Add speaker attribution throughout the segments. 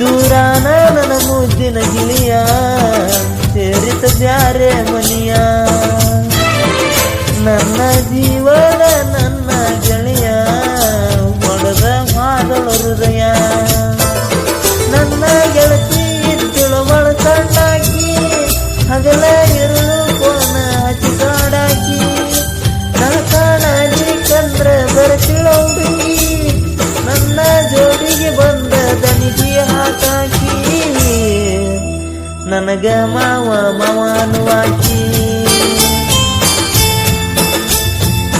Speaker 1: ಇದ್ದೂರಾನ ನನ್ನ ಮುದ್ದಿನ ಗಿಳಿಯ ಸೇರಿತ ಬ್ಯಾರೆ ಮನಿಯ. ನನ್ನ ಜೀವನ ನನಗ ಮಾವ ಮಾವನುವಾಕಿ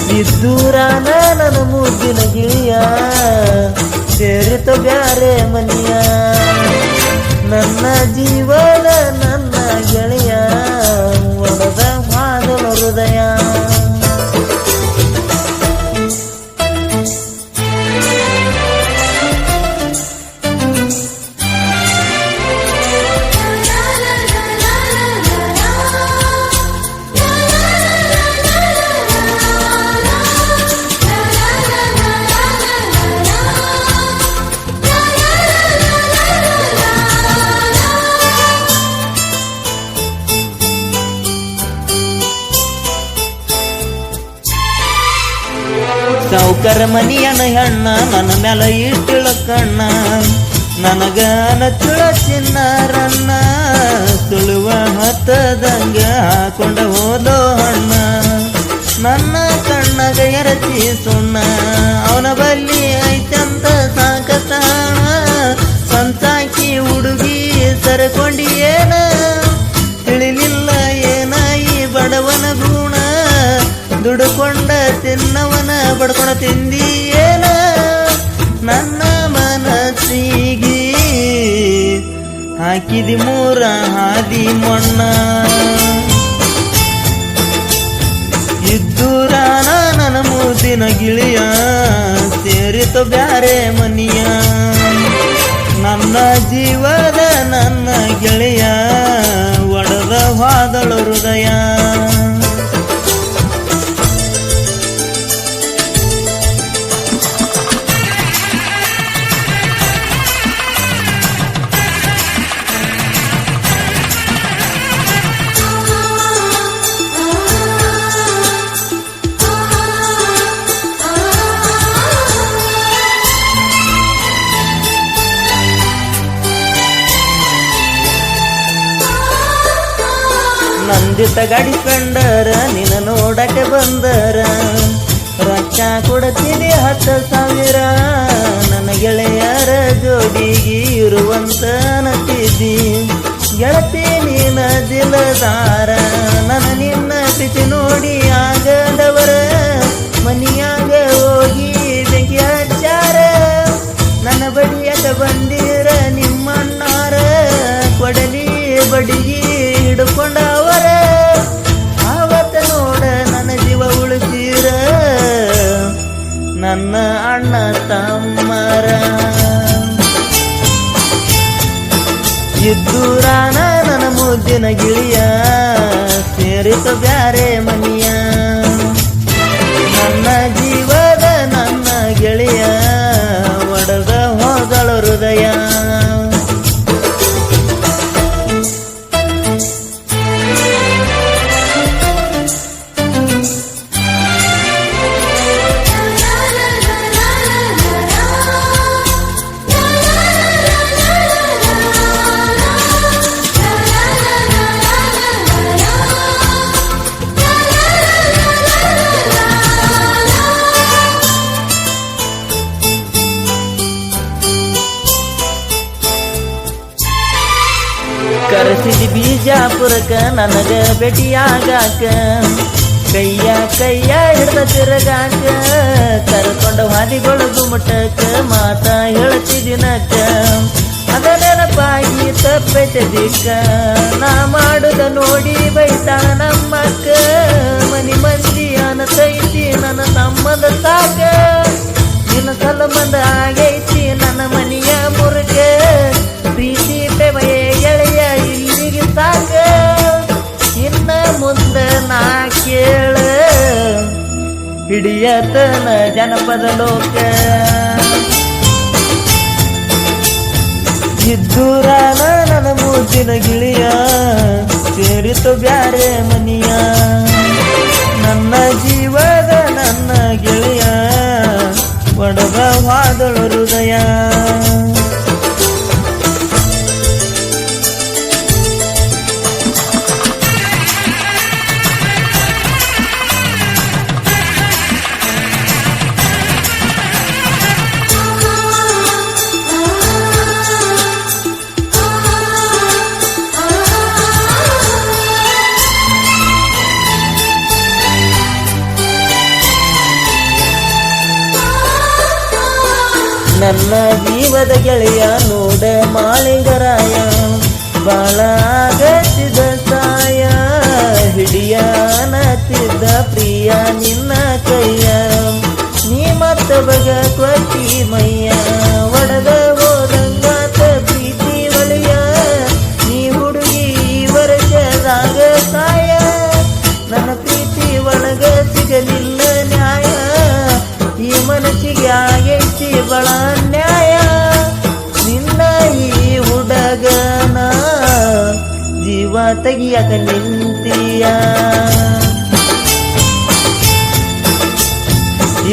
Speaker 1: ಸಿದ್ದೂರಾನ ನನ್ನ ಮುದ್ದಿನ ಗಿಳಿಯ, ಸೇರಿತ ಬ್ಯಾರೆ ಮನಿಯ. ನನ್ನ ಜೀವನ ನನ್ನ ಗೆಳೆಯ ಒಡದ ಮಾದಲ ಹೃದಯ ಸಾವುಕರ ಮನಿಯನ ಹೆಣ್ಣ ನನ್ನ ಮ್ಯಾಲ ಇಟ್ಟಿಳ ಕಣ್ಣ ನನಗ ನಚ್ಚುಳ ಚಿನ್ನಾರಣ್ಣ ತುಳುವ ಹತ್ತದಂಗ ಹಾಕೊಂಡ ಹೋದೋ ಹಣ್ಣ ನನ್ನ ಕಣ್ಣಗ ಎರಚಿ ಸುಣ್ಣ. ಬಡ್ಕೊಂಡ ತಿಂದಿಯೇನ? ನನ್ನ ಮನಸ್ಸಿಗೆ ಹಾಕಿದಿ ಮೂರ ಹಾದಿ ಮಣ್ಣ. ಇದ್ದೂರಾನ ನನ್ನ ಮೂತಿನ ಗಿಳಿಯ ಸೇರಿತು ಬ್ಯಾರೆ ಮನಿಯ. ನನ್ನ ಜೀವದ ನನ್ನ ಗೆಳೆಯ, ಒಡದ ವಾದಳು ಹೃದಯ. ಕಂಡರ ನಿನ್ನ ನೋಡಕ್ಕೆ ಬಂದರ. ರೊಕ್ಕ ಕೊಡ್ತೀನಿ ಹತ್ತು ಸಾವಿರ, ನನ್ನ ಗೆಳೆಯರ ಜೋಡಿಗೆ ಇರುವಂತ ನಟಿದಿ. ಗೆಳತಿ ನೀನ ದಿಲದಾರ ಮುದ್ದಿನ ಕರೆಸಿದ ನನಗೆ ಭೇಟಿಯಾಗಾಕ ಕೈಯ ಕೈಯ ಹಿಡ್ದ ತಿರುಗಾಕ. ಕರ್ಕೊಂಡು ಹಾದಿಗಳು ಗುಮ್ಮಟಕ ಮಾತ ಹೇಳ್ತಿದಿನಕ ಅದ ನೆನಪಾಗಿ ತಪ್ಪೈತೆ ದಿಕ್ಕ ನಾ ಮಾಡುದ ನೋಡಿ ಬೈತಾ ನಮ್ಮಕ್ಕ. ಮನಿ ಮಂದಿ ಅನತೈತಿ ನನ್ನ ಸಂಬಂಧ ಸಾಕ. ನಿನ್ನ ಸಲಬಂದ ಆಗೈತಿ. ಕೇಳ ಹಿಡಿಯತನ ಜನಪದ ಲೋಕ. ಇದ್ದೂರಾನ ನನ್ನ ಮೂರ್ತಿನ ಗಿಳಿಯ ಸೇರಿತು ಬ್ಯಾರೆ ಮನಿಯ ಜೀವದ ಗೆಳೆಯ ನೋಡೆ ಮಾಳಿಂಗರಾಯ. ಬಾಳ ಆಗತ್ತಿದ ಹಿಡಿಯ ನತ್ತಿದ್ದ ಪ್ರಿಯ ನಿನ್ನ ಕೈಯ. ನೀ ಮತ್ತ ಬಗ ಕೊಟ್ಟಿ ಮೈಯ, ಒಡದ ಹೋದಂಗಾತ ಪ್ರೀತಿ ಒಳಿಯ. ನೀ ಹುಡುಗಿ ವರ್ಷದಾಗ ತಾಯ ನನ್ನ ಪ್ರೀತಿ ಒಳಗ ಸಿಗಲಿಲ್ಲ ನ್ಯಾಯ. ಈ ಮನಸ್ಸಿಗೆ ಆಗೈತಿ ಬಳ ತೆಗಿಯಕ ನಿಂತೀಯ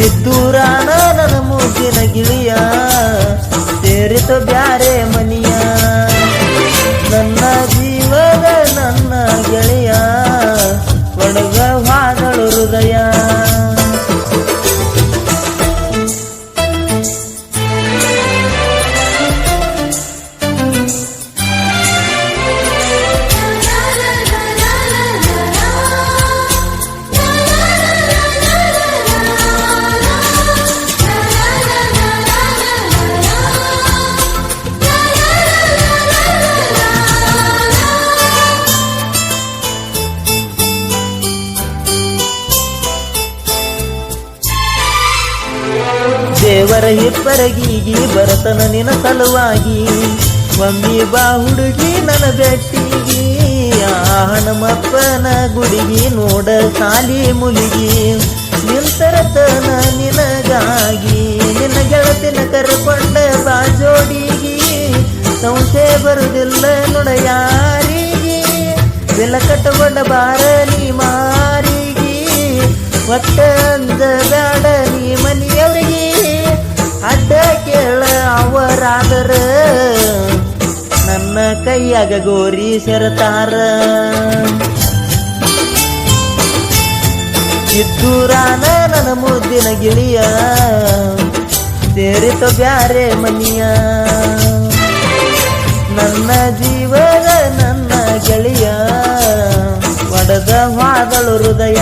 Speaker 1: ಇದ್ದೂರ ನನ್ನ ಮೂಗಿನ ಗಿಳಿಯ ಸೇರಿತು ಬ್ಯಾರೆ ದೇವರ ಹಿಪ್ಪರಗೀಗಿ ಬರತನ ನಿನ ಸಲುವಾಗಿ. ಒಮ್ಮಿ ಬಾ ಹುಡುಗಿ ನನ್ನ ಬೆಟ್ಟಿಗಿ ಆ ಹನುಮಪ್ಪನ ಗುಡಿಗಿ ನೋಡ ಸಾಲಿ ಮುಲಿಗಿ ನಿಂತರತನ ನಿನಗಾಗಿ, ನಿನ್ನ ಗೆಳತಿನ ಕರ್ಕೊಂಡ ಬಾ ಜೋಡಿಗಿ. ಸಂಸೆ ಬರುದಿಲ್ಲ ನೋಡ ಯಾರಿಗೆ ಬೆಲ ಕಟ್ಟಕೊಂಡ ಬಾರ ನೀ ಮಾರಿಗೆ. ಒಟ್ಟ ಅಂದ ಅವರಾದರ ನನ್ನ ಕೈಯಾಗ ಗೋರಿ ಸೆರತಾರ. ಇದ್ದೂರಾನ ನನ್ನ ಮುದ್ದಿನ ಗಿಳಿಯ, ಸೇರಿತ ಬ್ಯಾರೆ ಮನಿಯ. ನನ್ನ ಜೀವದ ನನ್ನ ಗೆಳೆಯ, ಒಡದ ಮಾದಳು ಹೃದಯ.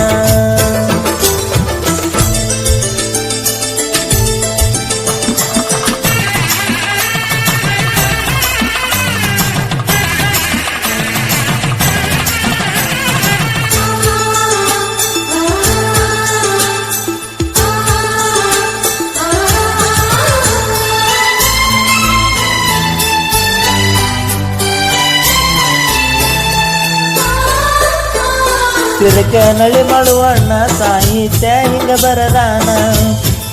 Speaker 1: ತಿರುಕ ನಳಿ ಮಾಡುವಣ್ಣ ಸಾಹಿತ್ಯ ಹಿಂಗ ಬರದಾನ.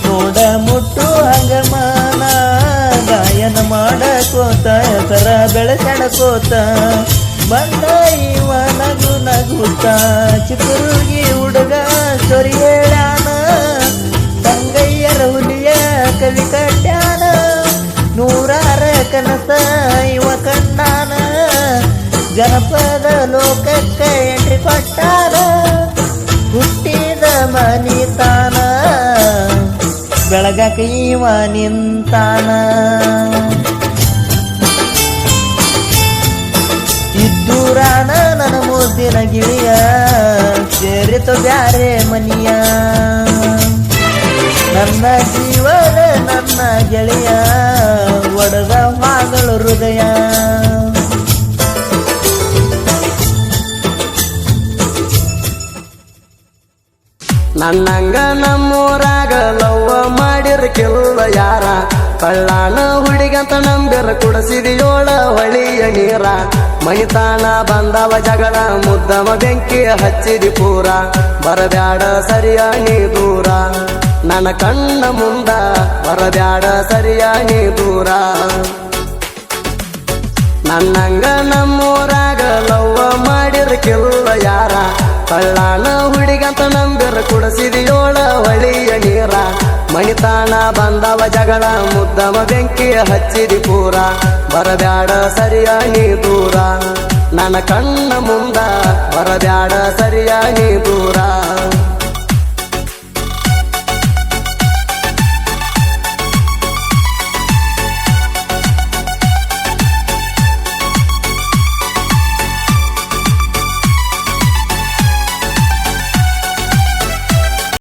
Speaker 1: ನೋಡ ಮುಟ್ಟು ಹಂಗಮಾನ, ಗಾಯನ ಮಾಡಕೋತ ಹೆಸರ ಬೆಳೆಸಣಕೋತ ಬಂದ ಇವ ನಗು ನಗುತ್ತ ಚಿಕ್ಕರುಗಿ ಹುಡುಗ ಸೊರಿ ಹೇಳಾನ ತಂಗಯ್ಯರ ಹುಲಿಯ ಕವಿ ಕಟ್ಟ್ಯಾನ ನೂರಾರ ಕನಸ ಇವ ಕಣ್ಣಾನ ಜನಪದ ಲೋಕಕ್ಕೆ ಇವ ನಿಂತಾನ. ಇದ್ದೂರಾನ ನನ್ನ ಮುದ್ದಿನ ಗಿಳಿಯ, ಸೇರಿತು ಬ್ಯಾರೆ ಮನಿಯ. ನನ್ನ ಜೀವನ ನನ್ನ ಗೆಳೆಯ, ಒಡದ ಮಾಗಳು ಹೃದಯ.
Speaker 2: ನನ್ನಂಗ ನಮ್ಮೂರಾಗ ಲವ್ವ ಕೆಲ್ಲ ಯಾರ? ಕಳ್ಳಾನ ಹುಡುಗಂತ ನಂಬಿರ ಕುಡಸಿದಿಯೋಳ ಹೊಳಿಯ ನೀರ. ಮಣಿತಾನ ಬಂದವ ಜಗಳ, ಮುದ್ದವ ಬೆಂಕಿ ಹಚ್ಚಿದಿ ಪೂರ. ಬರಬ್ಯಾಡ ಸರಿಯ ನೀ ದೂರ. ನನ್ನ ಕಣ್ಣ ಮುಂದ ಬರಬ್ಯಾಡ ಸರಿಯ ನೀ ದೂರ. ನನ್ನಂಗ ನಮ್ಮೂರಾಗ ಲವ್ವ ಮಾಡಿರ್ಕಿಲ್ಲ ಯಾರ? ಕಳ್ಳಾಣ ಹುಡುಗಂತ ನಂಬಿರ ಕುಡಸಿದಿಯೋಳ ಹೊಳಿಯ ನೀರ. ಮಣಿತಾಣ ಬಂದವ ಜಗಳ ಮುದ್ದಮ ಬೆಂಕಿ ಹಚ್ಚಿದಿ ಪೂರ. ಬರಬ್ಯಾಡ ಸರಿಯಾಗಿ ದೂರ. ನನ್ನ ಕಣ್ಣ ಮುಂದ ಬರಬ್ಯಾಡ ಸರಿಯಾಗಿ ದೂರ.